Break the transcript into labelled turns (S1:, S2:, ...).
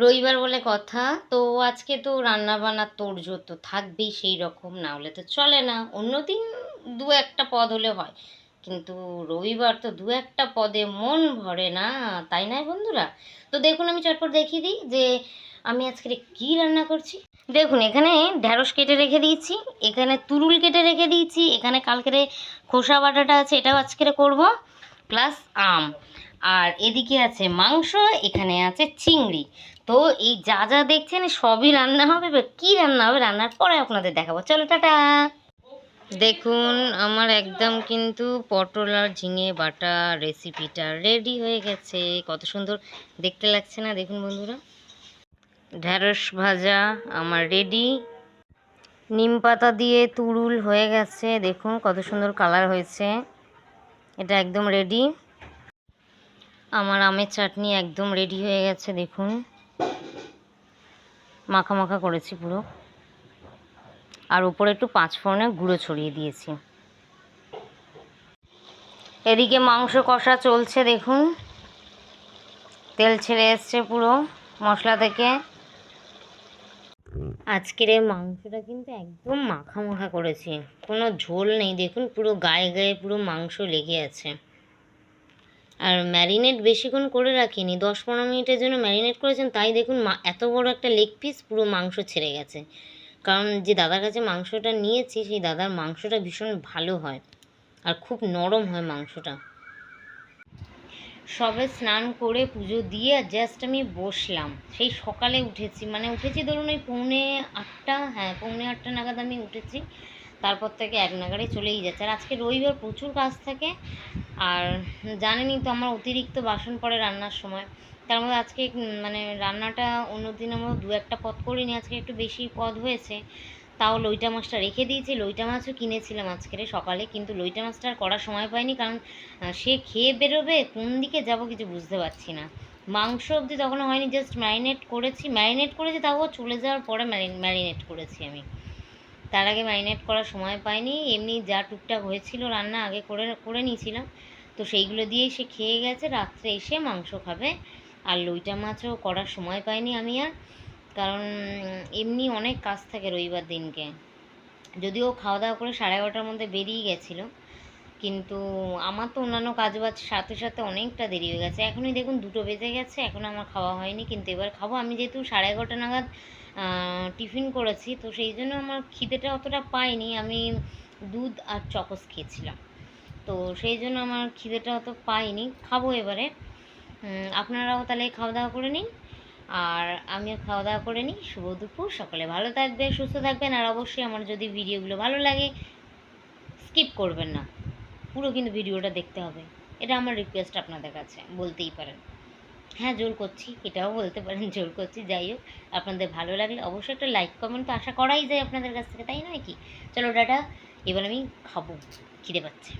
S1: রবিবার বলে কথা। তো আজকে তো রান্না বান্নার তোড়জোড় তো থাকবেই সেই রকম, না হলে তো চলে না। অন্যদিন দু একটা পদ হলে হয়। কিন্তু রবিবার তো দু একটা পদে মন ভরে না, তাই নয় বন্ধুরা? তো দেখুন, আমি চটপট দেখিয়ে দিই যে আমি আজকে কী রান্না করছি। দেখুন, এখানে ঢ্যাঁড়স কেটে রেখে দিয়েছি, এখানে তুরুল কেটে রেখে দিয়েছি, এখানে কালকের খোসা বাটাটা আছে, এটাও আজকে করব, প্লাস আম। আর এদিকে আছে মাংস, এখানে আছে চিংড়ি। তো এই যা যা দেখছেন সবই রান্না হবে, এবার কী রান্না হবে রান্নার পরে আপনাদের দেখাবো। চলো, টাটা। দেখুন, আমার একদম কিন্তু পটল আর ঝিঙে বাটা রেসিপিটা রেডি হয়ে গেছে। কত সুন্দর দেখতে লাগছে না, দেখুন বন্ধুরা। ঢ্যাঁড়স ভাজা আমার রেডি নিম পাতা দিয়ে তুরুল হয়ে গেছে, দেখুন কত সুন্দর কালার হয়েছে। এটা একদম রেডি আমার আমের চাটনি একদম রেডি হয়ে গেছে, দেখুন। মাখা মাখা করেছি পুরো। আর উপরে একটু পাঁচ ফোড়নের গুঁড়ো ছড়িয়ে দিয়েছি। এদিকে মাংস কষা চলছে দেখুন। তেল ছেড়ে এসছে পুরো মশলা থেকে। আজকের এই মাংসটা কিন্তু একদম মাখা মাখা করেছি। কোনো ঝোল নেই। দেখুন পুরো গায়ে গায়ে পুরো মাংস লেগে আছে। আর ম্যারিনেট বেশিক্ষণ করে রাখিনি, দশ পনেরো মিনিটের জন্য ম্যারিনেট করেছেন, তাই দেখুন এত বড় একটা লেগ পিস পুরো মাংস ছেড়ে গেছে। কারণ যে দাদার কাছে মাংসটা নিয়েছি, সেই দাদার মাংসটা ভীষণ ভালো হয় আর খুব নরম হয় মাংসটা। সবে স্নান করে পুজো দিয়ে জাস্ট আমি বসলাম। সেই সকালে উঠেছি মানে উঠেছি ধরুন ওই পৌনে আটটা হ্যাঁ পৌনে আটটা নাগাদ আমি উঠেছি। তারপর থেকে এক নাগাড়ে চলেই যাচ্ছে। আর আজকে রবিবার প্রচুর কাজ থাকে, আর জানেনই তো আমার অতিরিক্ত বাসন পড়ে রান্নার সময়। তার মধ্যে আজকে মানে রান্নাটা অন্য দিন আমরা দু একটা পদ করিনি, আজকে একটু বেশি পদ হয়েছে। তাও লইটা মাছটা রেখে দিয়েছি, লইটা মাছও কিনেছিলাম আজকের সকালে, কিন্তু লইটা মাছটা আর করার সময় পাইনি, কারণ সে খেয়ে বেরোবে, কোন দিকে যাব কিছু বুঝতে পারছি না। মাংস অবধি তখনও হয়নি জাস্ট ম্যারিনেট করেছি ম্যারিনেট করেছি, তাও চলে যাওয়ার পরে ম্যারিনেট করেছি আমি। তার আগে ম্যারিনেট করার সময় পাইনি, এমনি যা টুকটাক হয়েছিল রান্না আগে করে করে নিয়েছিলাম। তো সেইগুলো দিয়েই সে খেয়ে গেছে, রাত্রে এসে মাংস খাবে। আর লইটা মাছও করার সময় পাইনি আমি আর। কারণ, এমনি অনেক কাজ থাকে রবিবার দিনকে। যদিও খাওয়া দাওয়া করে সাড়ে এগারোটার মধ্যে বেরিয়ে গেছিল। কিন্তু আমার তো অন্যান্য কাজ বাজ সাথে সাথে অনেকটা দেরি হয়ে গেছে। এখনই দেখুন দুটো বেজে গেছে এখনও আমার খাওয়া হয়নি, কিন্তু এবার খাব। আমি যেহেতু সাড়ে এগারোটা নাগাদ টিফিন করেছি, তো সেই জন্য আমার খিদেটা অতটা পাইনি। আমি দুধ আর চকস খেয়েছিলাম। তো সেই জন্য আমার খিদেটা অত পাইনি। খাব এবারে। আপনারাও তাহলে খাওয়া দাওয়া করে নিন। আর আমিও খাওয়া দাওয়া করে নিই। শুভ দুপুর। সকলে ভালো থাকবে, সুস্থ থাকবেন। আর অবশ্যই আমার যদি ভিডিওগুলো ভালো লাগে, স্কিপ করবেন না। পুরো কিন্তু ভিডিওটা দেখতে হবে। এটা আমার রিকোয়েস্ট আপনাদের কাছে। বলতেই পারেন। হ্যাঁ জোর করছি। এটাও বলতে পারেন, জোর করছি। যাই হোক, আপনাদের ভালো লাগলে অবশ্যই একটা লাইক কমেন্ট তো আশা করাই যায় আপনাদের কাছ থেকে, তাই নয় কি? চলো ডাটা এবার আমি খাব। খিদে পাচ্ছে।